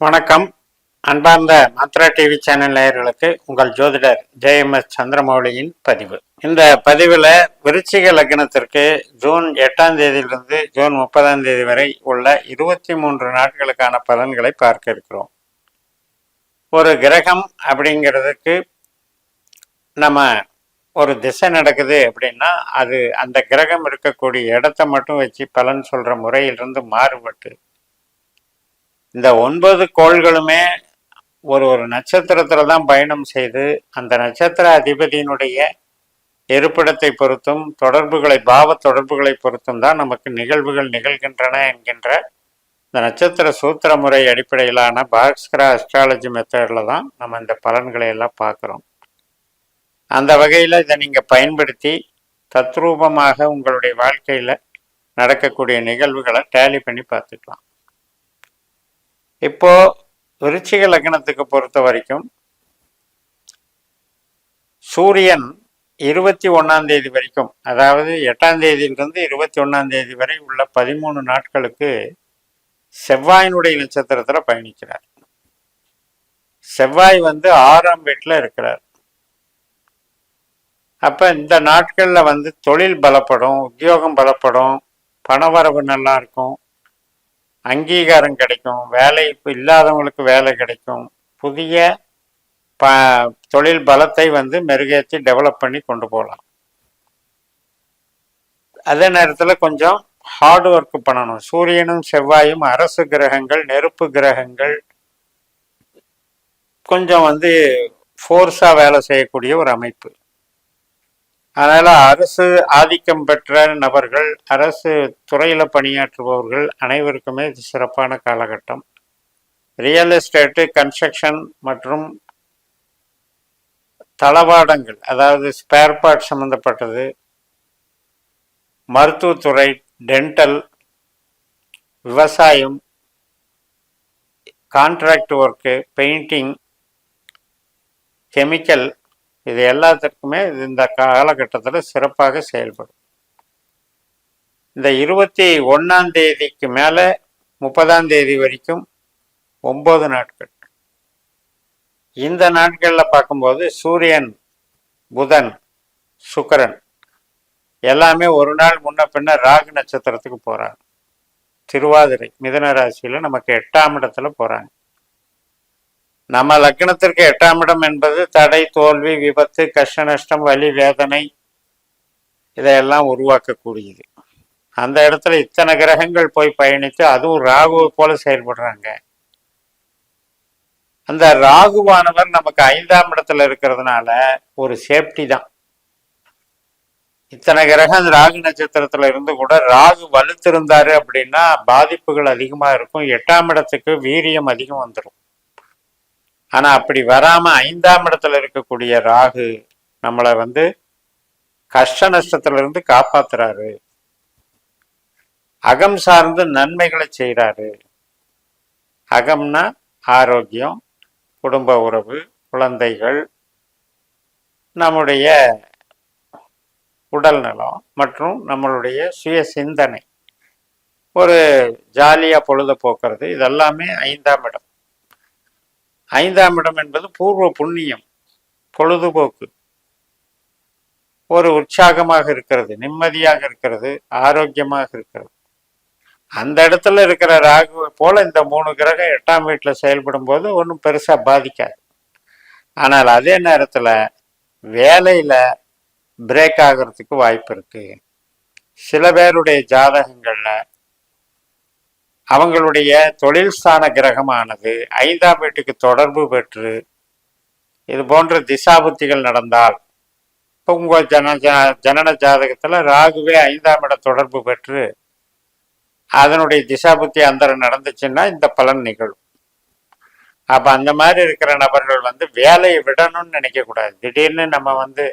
வணக்கம். அன்பார்ந்த மாத்ரா TV channel நேயர்களுக்கு உங்கள் ஜோதிடர் ஜெயஎம்எஸ் சந்திரமௌலியின் பதிவு. இந்த பதிவில் விருச்சிக லக்னத்திற்கு ஜூன் எட்டாம் தேதியிலிருந்து ஜூன் முப்பதாம் தேதி வரை உள்ள இருபத்தி மூன்று நாட்களுக்கான பலன்களை பார்க்க இருக்கிறோம். ஒரு கிரகம் அப்படிங்கிறதுக்கு நம்ம ஒரு திசை நடக்குது அப்படின்னா அது அந்த கிரகம் இருக்கக்கூடிய இடத்த மட்டும் வச்சு பலன் சொல்கிற முறையிலிருந்து மாறுபட்டு இந்த ஒன்பது கோள்களுமே ஒரு ஒரு நட்சத்திரத்தில் தான் பயணம் செய்து அந்த நட்சத்திர அதிபதியினுடைய இருப்பிடத்தை பொறுத்தும் தொடர்புகளை பாவ தொடர்புகளை பொறுத்தும் தான் நமக்கு நிகழ்வுகள் நிகழ்கின்றன என்கின்ற இந்த நட்சத்திர சூத்திர முறை அடிப்படையிலான பாஸ்கரா அஸ்ட்ராலஜி மெத்தடில் தான் நம்ம இந்த பலன்களை எல்லாம் பார்க்குறோம். அந்த வகையில் இதை நீங்கள் பயன்படுத்தி தத்ரூபமாக உங்களுடைய வாழ்க்கையில் நடக்கக்கூடிய நிகழ்வுகளை டேலி பண்ணி பார்த்துக்கலாம். இப்போ விருச்சிக லக்னத்துக்கு பொறுத்த வரைக்கும் சூரியன் இருபத்தி ஒன்னாம் தேதி வரைக்கும் அதாவது எட்டாம் தேதியிலிருந்து இருபத்தி ஒன்னாம் தேதி வரை உள்ள பதிமூணு நாட்களுக்கு செவ்வாயினுடைய நட்சத்திரத்தில் பயணிக்கிறார். செவ்வாய் வந்து ஆறாம் வீட்டில் இருக்கிறார். அப்போ இந்த நாட்களில் வந்து தொழில் பலப்படும் உத்தியோகம் பலப்படும் பணவரவு நல்லா இருக்கும் அங்கீகாரம் கிடைக்கும் வேலை இப்போ இல்லாதவங்களுக்கு வேலை கிடைக்கும். புதிய ப தொழில் பலத்தை வந்து மெருகேற்றி டெவலப் பண்ணி கொண்டு போகலாம் அதே நேரத்தில் கொஞ்சம் ஹார்ட் ஒர்க் பண்ணணும். சூரியனும் செவ்வாயும் அரசு கிரகங்கள் நெருப்பு கிரகங்கள் கொஞ்சம் வந்து ஃபோர்ஸாக வேலை செய்யக்கூடிய ஒரு அமைப்பு. அதனால் அரசு ஆதிக்கம் பெற்ற நபர்கள் அரசு துறையில் பணியாற்றுபவர்கள் அனைவருக்குமே இது சிறப்பான காலகட்டம். ரியல் எஸ்டேட்டு கன்ஸ்ட்ரக்ஷன் மற்றும் தளவாடங்கள் அதாவது ஸ்பேர் பார்ட் சம்மந்தப்பட்டது மருத்துவத்துறை டென்டல் விவசாயம் கான்ட்ராக்ட் ஒர்க்கு பெயிண்டிங் கெமிக்கல் இது எல்லாத்திற்குமே இது இந்த காலகட்டத்தில் சிறப்பாக செயல்படும். இந்த இருபத்தி ஒன்றாம் தேதிக்கு மேலே முப்பதாம் தேதி வரைக்கும் ஒம்பது நாட்கள். இந்த நாட்களில் பார்க்கும்போது சூரியன் புதன் சுக்கரன் எல்லாமே ஒரு நாள் முன்ன பின்ன ராகு நட்சத்திரத்துக்கு போகிறாங்க திருவாதிரை மிதன ராசியில் நமக்கு எட்டாம் இடத்துல போகிறாங்க நம்ம லக்னத்திற்கு எட்டாம் இடம் என்பது தடை தோல்வி விபத்து கஷ்ட நஷ்டம் வலி வேதனை இதையெல்லாம் உருவாக்கக்கூடியது. அந்த இடத்துல இத்தனை கிரகங்கள் போய் பயணித்து அதுவும் ராகுவை போல செயல்படுறாங்க. அந்த ராகுவானவர் நமக்கு ஐந்தாம் இடத்துல இருக்கிறதுனால ஒரு சேஃப்டி தான். இத்தனை கிரகம் ராகு நட்சத்திரத்துல இருந்து கூட ராகு வலுத்திருந்தாரு அப்படின்னா பாதிப்புகள் அதிகமா இருக்கும். எட்டாம் இடத்துக்கு வீரியம் அதிகம் வந்துடும் ஆனா அப்படி வராம ஐந்தாம் இடத்துல இருக்கக்கூடிய ராகு நம்மளை வந்து கஷ்ட நஷ்டத்துல இருந்து காப்பாத்துறாரு. அகம் சார்ந்து நன்மைகளை செய்கிறாரு அகம்னா ஆரோக்கியம் குடும்ப உறவு குழந்தைகள் நம்முடைய உடல் நலம் மற்றும் நம்மளுடைய சுய சிந்தனை. ஒரு ஜாலியாக பொழுத போக்குறது இதெல்லாமே ஐந்தாம் இடம். ஐந்தாம் இடம் என்பது பூர்வ புண்ணியம் பொழுதுபோக்கு. ஒரு உற்சாகமாக இருக்கிறது நிம்மதியாக இருக்கிறது ஆரோக்கியமாக இருக்கிறது. அந்த இடத்துல இருக்கிற ராகு போல இந்த மூணு கிரகம் எட்டாம் வீட்டில் செயல்படும் போது ஒன்றும் பெருசாக பாதிக்காது. ஆனால் அதே நேரத்தில் வேலையில் பிரேக் ஆகிறதுக்கு வாய்ப்பு இருக்குது சில பேருடைய ஜாதகங்களில் அவங்களுடைய தொழில் ஸ்தான கிரகமானது ஐந்தாம் வீட்டுக்கு தொடர்பு பெற்று இது போன்ற திசாபுத்திகள் நடந்தால் இப்போ உங்கள் ஜன ஜனன ஜாதகத்தில் ராகுவே ஐந்தாம் இட தொடர்பு பெற்று அதனுடைய திசாபுத்தி அந்தரம் நடந்துச்சுன்னா இந்த பலன் நிகழும். அப்போ அந்த மாதிரி இருக்கிற நபர்கள் வந்து வேலையை விடணும்னு நினைக்கக்கூடாது திடீர்னு நம்ம வந்து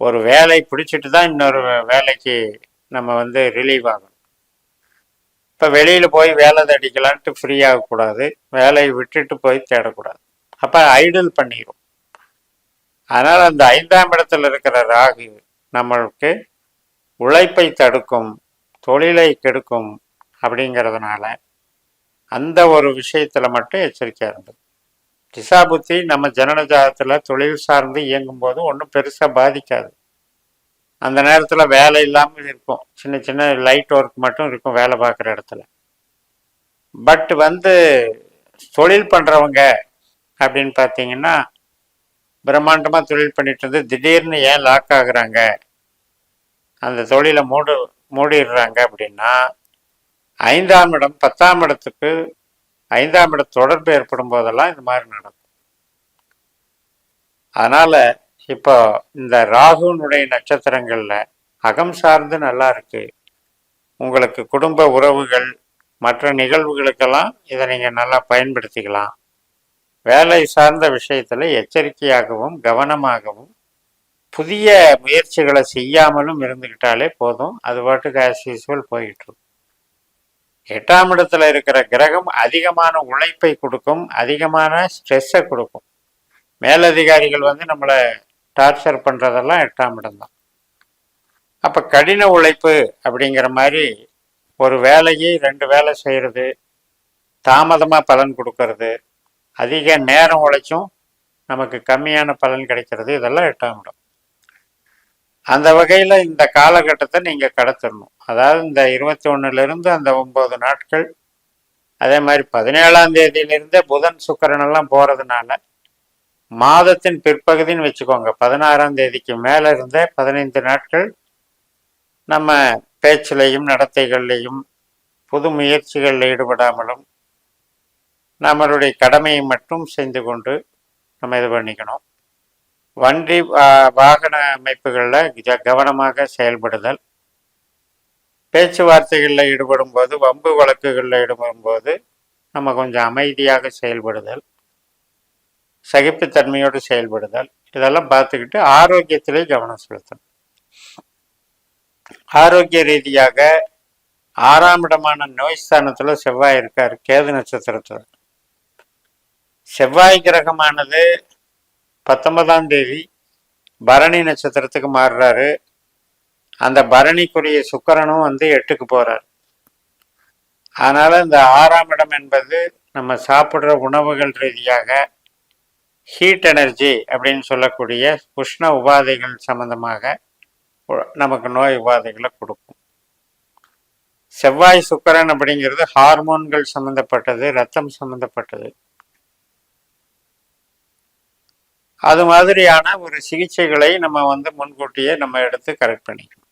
ஒரு வேலை பிடிச்சிட்டு தான் இன்னொரு வேலைக்கு நம்ம வந்து ரிலீவ் ஆகணும். இப்போ வெளியில் போய் வேலை தடிக்கலான்ட்டு ஃப்ரீயாகக்கூடாது வேலையை விட்டுட்டு போய் தேடக்கூடாது. அப்போ ஐடல் பண்ணிடும் அதனால் அந்த ஐந்தாம் இடத்துல இருக்கிற ராகு நம்மளுக்கு உழைப்பை தடுக்கும் தொழிலை கெடுக்கும் அப்படிங்கிறதுனால அந்த ஒரு விஷயத்தில் மட்டும் எச்சரிக்கையாக இருந்தது திசாபுத்தி நம்ம ஜனன ஜாதத்தில் தொழில் சார்ந்து இயங்கும்போது ஒன்றும் பெருசாக பாதிக்காது. அந்த நேரத்தில் வேலை இல்லாமல் இருக்கும். சின்ன சின்ன லைட் ஒர்க் மட்டும் இருக்கும் வேலை பார்க்குற இடத்துல. பட் வந்து தொழில் பண்ணுறவங்க அப்படின்னு பார்த்தீங்கன்னா பிரம்மாண்டமாக தொழில் பண்ணிட்டு இருந்து திடீர்னு ஏன் லாக் ஆகுறாங்க? அந்த தொழிலை மூடு மூடிடுறாங்க அப்படின்னா ஐந்தாம் இடம் பத்தாம் இடத்துக்கு ஐந்தாம் இட தொடர்பு ஏற்படும் போதெல்லாம் இந்த மாதிரி நடக்கும். அதனால் இப்போ இந்த ராகுனுடைய நட்சத்திரங்களில் அகம் சார்ந்து நல்லா இருக்கு. உங்களுக்கு குடும்ப உறவுகள் மற்ற நிகழ்வுகளுக்கெல்லாம் இதை நீங்கள் நல்லா பயன்படுத்திக்கலாம். வேலை சார்ந்த விஷயத்தில் எச்சரிக்கையாகவும் கவனமாகவும் புதிய முயற்சிகளை செய்யாமலும் இருந்துக்கிட்டாலே போதும். அது பாட்டுக்கு ஆஸ் யூஸ்வல் போயிட்டு எட்டாம் இடத்துல இருக்கிற கிரகம் அதிகமான உழைப்பை கொடுக்கும் அதிகமான ஸ்ட்ரெஸ்ஸை கொடுக்கும். மேலதிகாரிகள் வந்து நம்மளை டார்ச்சர் பண்ணுறதெல்லாம் எட்டாம் இடம்தான் அப்போ கடின உழைப்பு அப்படிங்கிற மாதிரி ஒரு வேலையை ரெண்டு வேலை செய்கிறது தாமதமாக பலன் கொடுக்கறது அதிக நேரம் உழைச்சும் நமக்கு கம்மியான பலன் கிடைக்கிறது இதெல்லாம் எட்டாம் இடம். அந்த வகையில் இந்த காலகட்டத்தை நீங்கள் கடத்திடணும் அதாவது இந்த இருபத்தி ஒன்றுலேருந்து அந்த ஒம்பது நாட்கள் அதே மாதிரி பதினேழாம் தேதியிலிருந்தே புதன் சுக்கரன் எல்லாம் போகிறதுனால மாதத்தின் பிற்பகுதின்னு வச்சுக்கோங்க. பதினாறாம் தேதிக்கு மேலே இருந்த பதினைந்து நாட்கள் நம்ம பேச்சிலையும் நடத்தைகள்லையும் புது முயற்சிகளில் ஈடுபடாமலும் நம்மளுடைய கடமையை மட்டும் செய்து கொண்டு நம்ம இது பண்ணிக்கணும். வண்டி வாகன அமைப்புகளில் கவனமாக செயல்படுதல். பேச்சுவார்த்தைகளில் ஈடுபடும் போது வம்பு வழக்குகளில் ஈடுபடும் போது நம்ம கொஞ்சம் அமைதியாக செயல்படுதல். சகிப்புத்தன்மையோடு செயல்படுதல். இதெல்லாம் பார்த்துக்கிட்டு ஆரோக்கியத்திலே கவனம் செலுத்தணும். ஆரோக்கிய ரீதியாக ஆறாம் இடமான நோய் ஸ்தானத்தில் செவ்வாய் இருக்கார் கேது நட்சத்திரத்தில். செவ்வாய் கிரகமானது பத்தொன்பதாம் தேதி பரணி நட்சத்திரத்துக்கு மாறுறாரு. அந்த பரணிக்குரிய சுக்கரனும் வந்து எட்டுக்கு போகிறார் அதனால் இந்த ஆறாம் இடம் என்பது நம்ம சாப்பிட்ற உணவுகள் ரீதியாக ஹீட் எனர்ஜி அப்படின்னு சொல்லக்கூடிய உஷ்ண உபாதைகள் சம்பந்தமாக நமக்கு நோய் உபாதைகளை கொடுக்கும். செவ்வாய் சுக்கரன் அப்படிங்கிறது ஹார்மோன்கள் சம்பந்தப்பட்டது ரத்தம் சம்பந்தப்பட்டது. அது மாதிரியான ஒரு சிகிச்சைகளை நம்ம வந்து முன்கூட்டியே நம்ம எடுத்து கரெக்ட் பண்ணிக்கணும்.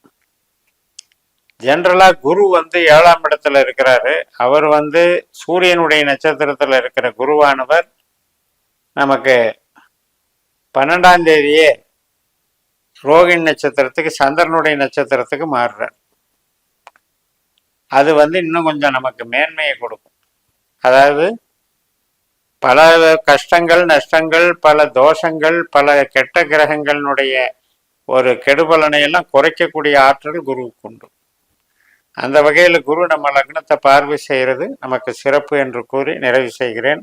ஜென்ரலா குரு வந்து ஏழாம் இடத்துல இருக்கிறாரு. அவர் வந்து சூரியனுடைய நட்சத்திரத்துல இருக்கிற குருவானவர் நமக்கு பன்னெண்டாம் தேதியே ரோகிணி நட்சத்திரத்துக்கு சந்திரனுடைய நட்சத்திரத்துக்கு மாறுறார். அது வந்து இன்னும் கொஞ்சம் நமக்கு மேன்மையை கொடுக்கும். அதாவது பல கஷ்டங்கள் நஷ்டங்கள் பல தோஷங்கள் பல கெட்ட கிரகங்களினுடைய ஒரு கெடுபலனை எல்லாம் குறைக்கக்கூடிய ஆற்றல் குருவுக்கு உண்டு. அந்த வகையில் குரு நம்ம லக்னத்தை பார்வை செய்கிறது நமக்கு சிறப்பு என்று கூறி நிறைவு செய்கிறேன்.